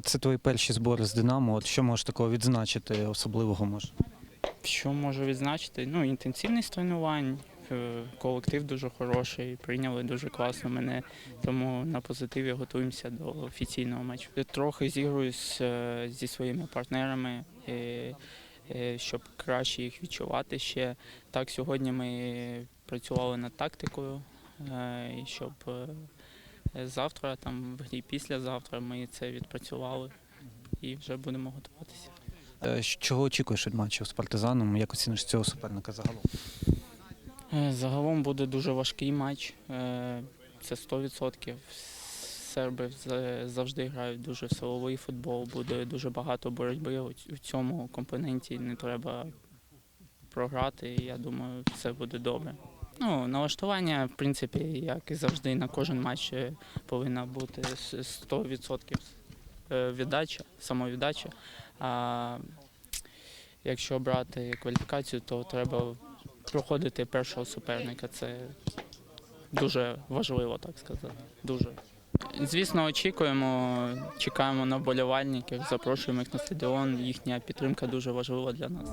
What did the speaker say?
Це твої перші збори з Динамо. От що можеш такого відзначити особливого може? Що можу відзначити? Ну, інтенсивність тренувань, е, колектив дуже хороший, прийняли дуже класно мене, тому на позитиві готуємося до офіційного матчу. Трохи зігруюсь е, зі своїми партнерами, е, щоб краще їх відчувати ще. Так, сьогодні ми працювали над тактикою, щоб завтра, там в грі післязавтра ми це відпрацювали і вже будемо готуватися. Е, Чого очікуєш від матчу з партизаном? Як оціниш цього суперника загалом? Е, Загалом буде дуже важкий матч. Е, Це 100%. Серби завжди грають дуже в силовий футбол, буде дуже багато боротьби. У цьому компоненті не треба програти. Я думаю, все буде добре. Ну, налаштування, в принципі, як і завжди, на кожен матч е, повинна бути 100% е, віддача, самовіддача. А якщо брати кваліфікацію, то треба проходити першого суперника. Це дуже важливо, так сказати. Дуже. Звісно, очікуємо, чекаємо на вболівальників, запрошуємо їх на стадіон. Їхня підтримка дуже важлива для нас.